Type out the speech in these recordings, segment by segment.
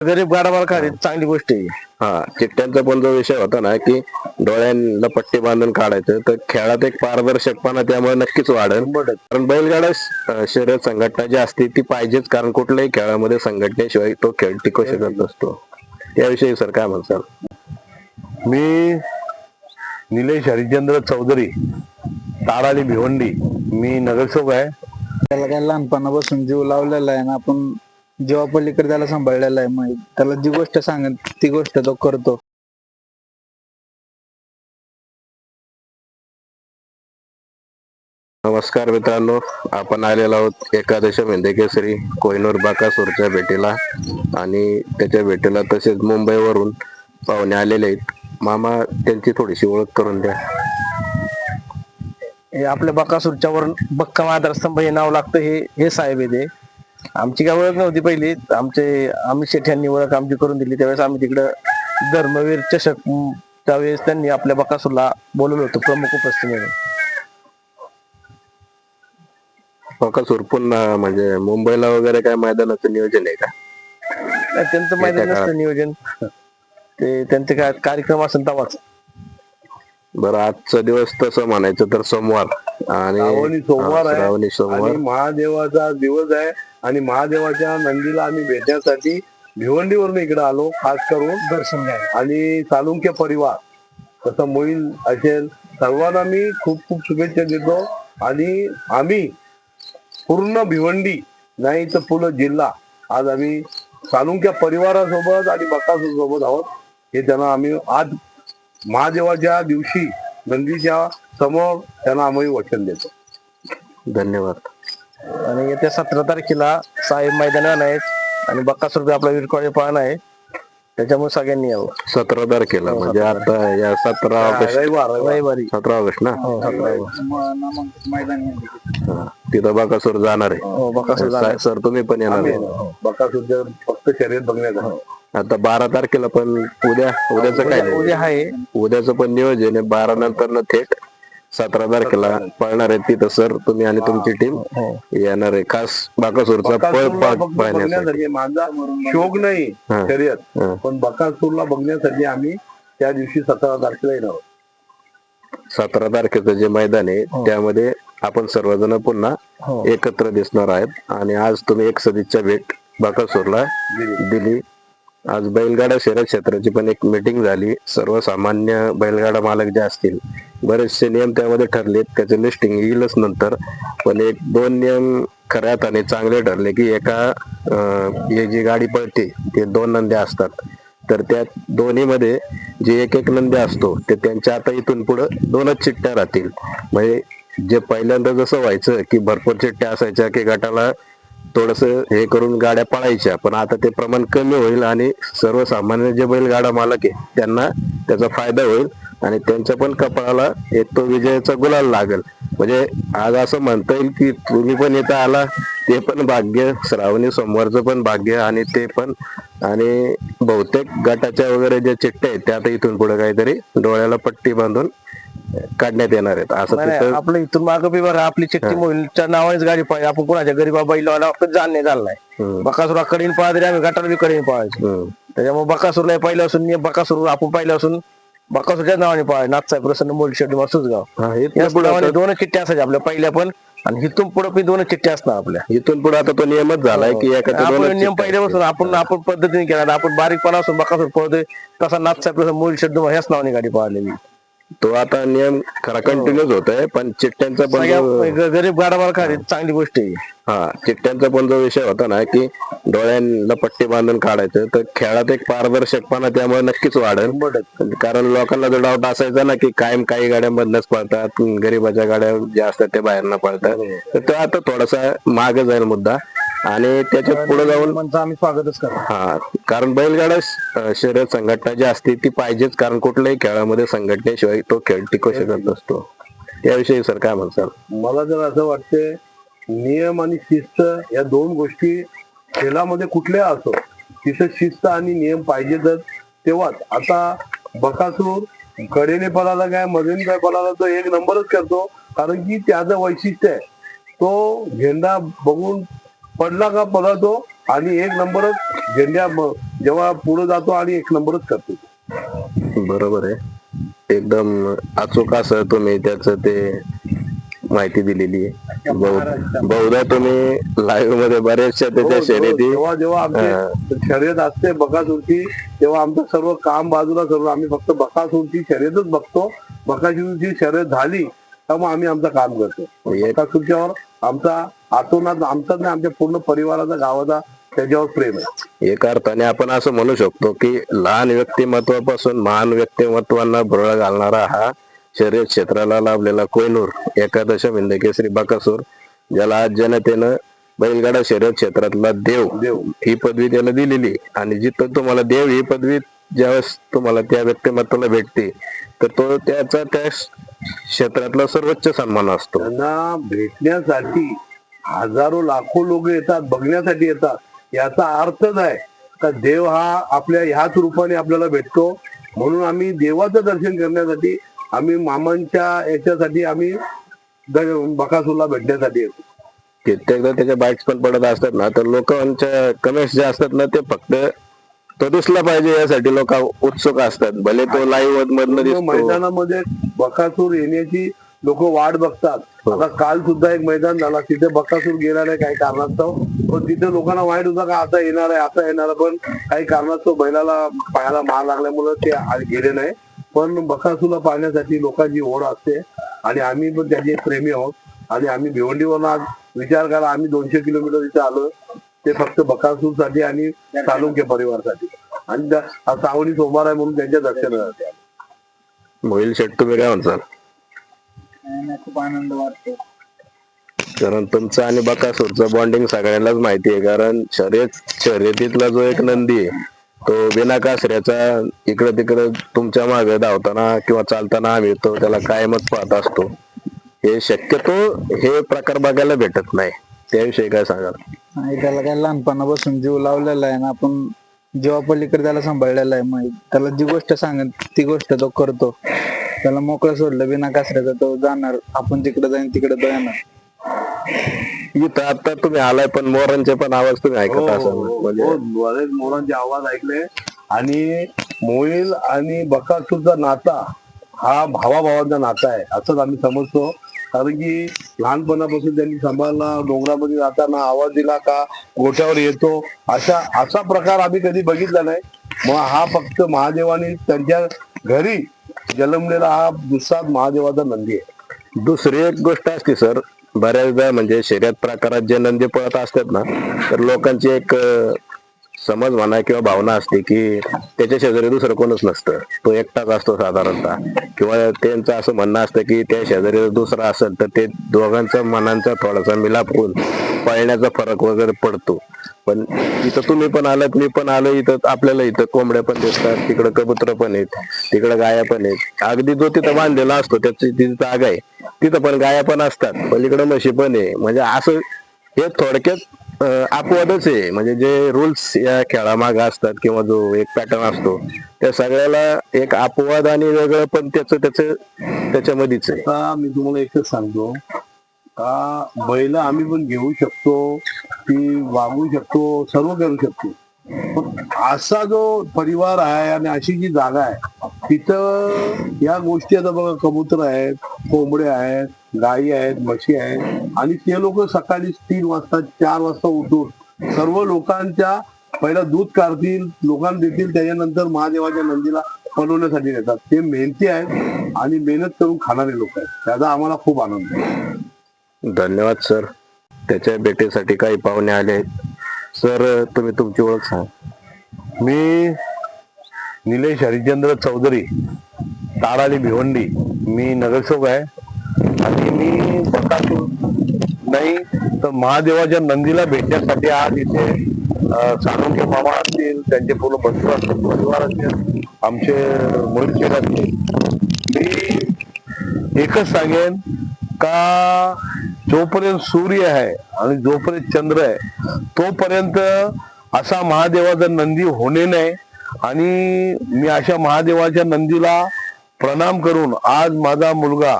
गरीब गाडा खरी चांगली गोष्ट आहे. हा चिठ्ठ्यांचा पण जो विषय होता ना की डोळ्यांना पट्टी बांधून काढायचं तर खेळात एक पारदर्शकपणा त्यामुळे नक्कीच वाढेल. कारण बैलगाडा शर्यत संघटना जी असते ती पाहिजेच कारण कुठल्याही खेळामध्ये संघटनेशिवाय तो खेळ टिकू शकत नसतो. त्याविषयी सर काय म्हणसाल? मी निलेश हरिचंद्र चौधरी ताराली भिवंडी मी नगरसेवक आहे. त्याला काय लहानपणापासून जीव लावलेला आहे ना आपण जेव्हा पलीकडे त्याला सांभाळलेला आहे मग त्याला जी गोष्ट सांगेल ती गोष्ट तो करतो. नमस्कार मित्रांनो आपण आलेलो आहोत एकादश मेंढे केसरी कोहिनूर बाकासूरच्या भेटीला. आणि त्याच्या भेटीला तसेच मुंबईवरून पाहुणे आलेले आहेत. मामा त्यांची थोडीशी ओळख करून द्या. हे आपल्या बकासूरच्या वर बक्कम आधारस्तंभ हे नाव लागतं हे हे साहेब आहे ते आमची काय ओळख नव्हती पहिली. आमचे आम्ही शेठ यांनी ओळख आमची करून दिली. त्यावेळेस आम्ही तिकडं धर्मवीर चषक त्यावेळेस त्यांनी आपल्या बकासूरला बोलवलं होतं प्रमुख उपस्थित म्हणून. बकासूर पुन्हा म्हणजे मुंबईला वगैरे काय मैदानाचं नियोजन आहे का? त्यांचं मैदान. नसतं नियोजन. ते त्यांचे काय कार्यक्रम असेल तेव्हाच. बरं आजचा दिवस तसं म्हणायचं तर सोमवार. आणि श्रावणी सोमवार हा, आहे. श्रावणी सोमवार. आणि महादेवाचा दिवस आहे आणि महादेवाच्या नंदीला आम्ही भेटण्यासाठी भिवंडीवरून इकडे आलो खास करून. दर्शन घ्यायला. आणि चालुक्य परिवार. तसं मोहील असेल. सर्वांना मी खूप खूप शुभेच्छा देतो. आणि आम्ही पूर्ण भिवंडी नाही तर पूर्ण जिल्हा आज आम्ही चालुक्य परिवारासोबत आणि बकासूर सोबत आहोत. हे त्यांना आम्ही आज महादेवाच्या दिवशी नंदीच्या समोर त्यांना आम्ही वचन देतो. धन्यवाद. आणि येत्या सतरा तारखेला साहेब मैदानावर आहेत आणि बक्कासूर आपला विरकॉडे पाहण आहे. त्याच्यामुळे सगळ्यांनी यावं. सतरा तारखेला म्हणजे आता या सतरा ऑगस्ट रविवार सतरा ऑगस्ट ना? हो आहे. हा, तिथं बकासूर जाणार आहे. हो जाणार. सर तुम्ही पण येणार आहे. बकासूरच्या फक्त शर्यत बघण्यासाठी आता बारा तारखेला पण उद्या उद्याचं काय नाही. उद्या आहे. उद्याचं पण नियोजन आहे. बारा नंतर थेट सतरा तारखेला पळणार आहे तिथं सर तुम्ही आणि तुमची टीम हो येणार आहे. खास बाकासूरचा पळ बकासूरला पाठ फक्त पाहण्यासाठी. बघण्यासाठी माझा शोक नाही हा. शर्यत हा. पण बकासूरला बघण्यासाठी आम्ही त्या दिवशी सतरा तारखेला येणार आहोत. सतरा तारखेचं जे मैदान आहे त्यामध्ये आपण सर्वजण पुन्हा हो. एकत्र दिसणार आहेत. आणि आज तुम्ही एक सदिच्छा भेट बाकासूरला दिली. आज बैलगाडा शहर क्षेत्राची पण एक मीटिंग झाली. सर्वसामान्य बैलगाडा मालक जे असतील बरेचसे नियम त्यामध्ये ठरलेत. त्याचे लिस्टिंग येईलच नंतर. पण एक दोन नियम खऱ्यात आणि चांगले ठरले की एका हे जी गाडी पळते ते दोन नंद्या असतात. तर त्या दोन्हीमध्ये जे एक एक नंद्या असतो ते त्यांच्या आता इथून पुढे दोनच चिठ्ठ्या राहतील. म्हणजे जे पहिल्यांदा जसं व्हायचं की भरपूर चिट्ट्या असायच्या की गटाला थोडस हे करून गाड्या पळायच्या पण आता ते प्रमाण कमी होईल आणि सर्वसामान्य जे बैलगाडा मालक आहे त्यांना त्याचा फायदा होईल आणि त्यांच्या पण कपाळाला एक तो विजयाचा गुलाल लागेल. म्हणजे आज असं म्हणता येईल की तुम्ही पण इथं आला ते पण भाग्य श्रावणी सोमवारचं पण भाग्य आणि ते पण. आणि बहुतेक गटाच्या वगैरे ज्या चिठ्ठ्या आहेत त्या आता इथून पुढे काहीतरी डोळ्याला पट्टी बांधून काढण्यात येणार आहेत. असं नाही नाही, तिथं आपलं इथून मागं बी बघा आपली चिठ्ठी मोहिलच्या नावानेच गाडी पाहिजे आपण कोणाच्या गरीबा बैलवाला आपण जाणणे झालं हम्म. नाही बकासूर कडीन पळा तरी आम्ही गटाला बी कडीन पळायचो. हम्म. त्याच्यामुळे बकासूरला पहिलं असून नियम बकासूर आपण पाहिलं असून बकासूरच्या नावाने पळाय नाथसाहेब प्रसन्न हा, या इथनं पुढे नावाने दोनच चिठ्ठ्या असायच्या आपल्या पहिल्या पण आणि इथून पुढे पण दोनच चिठ्ठ्या असणार आपल्या. इथून पुढे आता तो नियमच झालाय की एका आपण नियम पहिल्यापासून आपण आपण पद्धतीने केला. आपण बारीकपणा असून बकासूर पळतोय तसा नाथसाहेब प्रसन्न मोल शेड्डी ह्याच नावाने गाडी पळालेली. तो आता नियम खरा कंटिन्यूच होत आहे पण चिठ्ठ्यांचा पण सगळ्या जो- ग- गरीब गाडावाला खरी चांगली गोष्ट आहे. हा चिठ्ठ्यांचा पण जो विषय होता ना की डोळ्यांना पट्टी बांधून काढायचं तर खेळात एक पारदर्शकपणा त्यामुळे नक्कीच वाढेल. कारण लोकांना जो डाऊट असायचा ना की कायम काही गाड्या मधनच पळतात गरीबाच्या गाड्या ज्या असतात त्या बाहेरनं पळतात. तर तो आता थोडासा मागे जाईल मुद्दा. आणि त्याच्या पुढे जाऊन आम्ही स्वागतच करतो. हा कारण बैलगाडा श- शर्यत संघटना जी असते ती पाहिजेच कारण कुठल्याही खेळामध्ये संघटनेशिवाय तो खेळ टिकू शकत नसतो. त्याविषयी सर काय म्हणसाल? मला जर असं वाटतंय नियम आणि शिस्त या दोन गोष्टी खेळामध्ये कुठल्या असो तिथं शिस्त आणि नियम पाहिजेतच. तेव्हाच आता बकासूर कडेने पळाला काय मधून काय पळाला तो एक नंबरच करतो कारण की त्याचं वैशिष्ट्य आहे. तो झेंडा बघून पडला का पळतो आणि एक नंबरच झेंड्या जेव्हा पुढे जातो आणि एक नंबरच करतो. बरोबर आहे. एकदम अचूक असं तुम्ही त्याच ते माहिती दिलेली आहे. बहु- बहुधा तुम्ही लाईव्हमध्ये बऱ्याचशा त्याच्या हो, शर्यती जेव्हा जेव्हा आमची शर्यत असते बकासूरची तेव्हा आमचं सर्व काम बाजूला करून आम्ही फक्त बकासूरची शर्यतच बघतो. बकासूरची शर्यत झाली तर मग आम्ही आमचं काम करतो. एक बकासूरच्यावर आमचा आतोनात आमचा नाही आमच्या पूर्ण परिवाराचा गावाचा त्याच्यावर प्रेम आहे. एका अर्थाने आपण असं म्हणू शकतो की लहान व्यक्तिमत्वापासून महान व्यक्तिमत्वांना भुरळ घालणारा हा शर्यत क्षेत्राला लाभलेला कोयनूर एकादश केसरी बकासूर ज्याला आज जनतेनं बैलगाडा शर्यत क्षेत्रातला देव देव. ही पदवी त्याला दिलेली आणि जिथं तुम्हाला देव ही पदवी ज्यावेळेस तुम्हाला त्या व्यक्तिमत्वाला भेटते तर तो त्याचा त्या क्षेत्रातला सर्वोच्च सन्मान असतो. त्यांना भेटण्यासाठी हजारो लाखो लोक येतात बघण्यासाठी येतात. याचा अर्थच आहे का देव हा आपल्या ह्याच रूपाने आपल्याला भेटतो. म्हणून आम्ही देवाचं दर्शन करण्यासाठी आम्ही मामांच्या याच्यासाठी आम्ही बकासूरला भेटण्यासाठी येतो. कित्येकदा त्याच्या बाईक्स पण पडत असतात ना तर लोकांच्या कमेंट्स जे असतात ना ते फक्त तो दिसला पाहिजे यासाठी लोक उत्सुक असतात. भले तो लाईव्ह मधनं दिसतो. मैदानामध्ये बकासूर येण्याची लोक वाट बघतात. हो. आता काल सुद्धा एक मैदान झाला. तिथे बकासूर गेला नाही काही कारणास्तव पण तिथे लोकांना वाईट होता का आता येणार आहे आता येणार पण काही कारणास्तव बैलाला पायाला मार लागल्यामुळे ते गेले नाही. पण बकासूरला पाहण्यासाठी लोकांची ओढ असते. आणि आम्ही पण त्याचे प्रेमी आहोत. आणि आम्ही भिवंडीवरून आज विचार करा आम्ही दोनशे किलोमीटर इथे आलो ते फक्त बकासूरसाठी आणि सालुंके परिवारासाठी. आणि त्या- हा सावणी सोमवार आहे म्हणून त्यांच्या दर्शनासाठी मोहिल शेट तुम्ही काय म्हणसाल खूप आनंद वाटतो. कारण तुमचं आणि बकासूरचं बॉन्डिंग सगळ्यांनाच माहिती आहे. कारण शर्यत शर्यतीतला जो एक नंदी आहे तो बिना कासऱ्याचा इकडं तिकडं तुमच्या मागे धावताना किंवा चालताना आम्ही तो त्याला कायमच पाहत असतो. हे शक्यतो हे प्रकार बघायला भेटत नाही. त्याविषयी काय सांगाल? आणि त्याला काय लहानपणापासून जीव लावलेला आहे ना आपण जेव्हा पलीकडे त्याला सांभाळलेला आहे मग त्याला जी गोष्ट सांगत ती गोष्ट तो करतो. त्याला मोकळं सोडलं बिना कासऱ्याचा तो जाणार आपण तिकडे जाईन तिकडे तो येणार. इथं आता तुम्ही आलाय पण मोरांचे पण आवाज तुम्ही ऐकत असाल. हो, म्हणजे हो, बरेच मोरांचे आवाज ऐकले. आणि मोईल आणि बकासूरचा नाता हा भावाभावांचा नाता आहे असंच आम्ही समजतो. कारण की लहानपणापासून त्यांनी सांभाळला डोंगरामध्ये जाताना आवाज दिला का गोठ्यावर येतो अशा असा प्रकार आम्ही कधी बघितला नाही. मग हा फक्त महादेवाने त्यांच्या घरी जन्मलेला हा दुसरा महादेवाचा नंदी आहे. दुसरी एक गोष्ट असते सर. बऱ्याचदा म्हणजे शर्यत प्रकारात जे नंदी पळत असतात ना तर लोकांची एक समज म्हणा किंवा भावना असते की त्याच्या शेजारी दुसरं कोणच नसतं. तो एकटाच असतो साधारणतः. किंवा त्यांचं असं म्हणणं असतं की त्या शेजारी दुसरा असेल तर ते दोघांचा मनांचा थोडासा मिलाप होऊन पळण्याचा फरक वगैरे पडतो. पण इथं तुम्ही पण आलात मी पण आलो इथं आपल्याला इथं कोंबड्या पण दिसतात तिकडं कबुत्र पण आहेत तिकडं गाया पण आहेत. अगदी जो तिथं बांधलेला असतो त्याची तिथं जागा आहे तिथं पण गाया पण असतात पलीकडे म्हशी पण आहे. म्हणजे असं हे थोडक्यात अपवादच आहे. म्हणजे जे रुल्स या खेळामागे असतात किंवा जो एक पॅटर्न असतो त्या सगळ्याला एक अपवाद आणि वेगळं पण त्याच त्याच त्याच्यामध्येच आहे. आता मी तुम्हाला एकच सांगतो. का बैल आम्ही पण घेऊ शकतो की वागू शकतो सर्व करू शकतो. पण असा जो परिवार आहे आणि अशी जी जागा आहे तिथं या गोष्टी आता बघा कबूतर आहेत कोंबड्या आहेत गायी आहेत म्हशी आहेत. आणि ते लोक सकाळी तीन वाजता चार वाजता उठून सर्व लोकांच्या पहिला दूध काढतील लोकांना देतील त्याच्यानंतर महादेवाच्या नंदीला बनवण्यासाठी नेतात ते मेहनती आहेत आणि मेहनत करून खाणारे लोक आहेत. त्याचा आम्हाला खूप आनंद आहे. धन्यवाद सर. त्याच्या भेटीसाठी काही पाहुणे आले आहेत. सर तुम्ही तुमची ओळख सांगा. मी निलेश हरिचंद्र चौधरी ताराली भिवंडी. मी नगरसेवक आहे. आणि मी नाही तर महादेवाच्या नंदीला भेटण्यासाठी आज इथे अं, मामा असतील त्यांचे पूर्ण बंधू असतील परिवार असतील आमचे मुळशेर असतील. मी एकच सांगेन का जोपर्यंत सूर्य आहे आणि जोपर्यंत चंद्र आहे तोपर्यंत असा महादेवाचा नंदी होणे नाही. आणि मी अशा महादेवाच्या नंदीला प्रणाम करून आज माझा मुलगा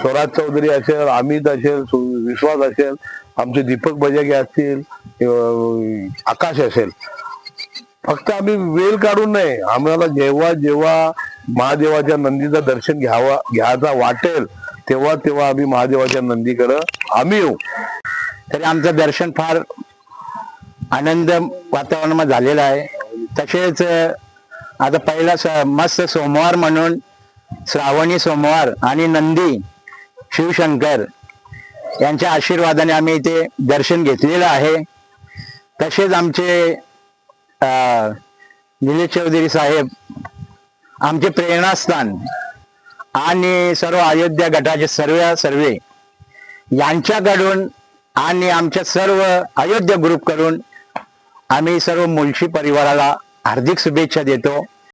स्वराज चौधरी असेल अमित असेल सु- विश्वास असेल आमचे दीपक बजागे असतील आकाश असेल. फक्त आम्ही वेळ काढून नाही आम्हाला जेव्हा जेव्हा महादेवाच्या नंदीचं दर्शन घ्यावा घ्यायचा वाटेल तेव्हा तेव्हा आम्ही महादेवाच्या नंदीकडं आम्ही येऊ. तरी आमचं दर्शन फार आनंद वातावरणामध्ये झालेलं आहे. तसेच आता पहिला स- मस्त सोमवार म्हणून श्रावणी सोमवार आणि नंदी शिवशंकर यांच्या आशीर्वादाने आम्ही इथे दर्शन घेतलेलं आहे. तसेच आमचे अं, निलेश चौधरी साहेब आमचे प्रेरणास्थान आणि सर्व अयोध्या गटाचे सर्व सर्वे यांच्याकडून आणि आमच्या सर्व अयोध्या ग्रुपकडून आम्ही सर्व मुलशी परिवाराला हार्दिक शुभेच्छा देतो.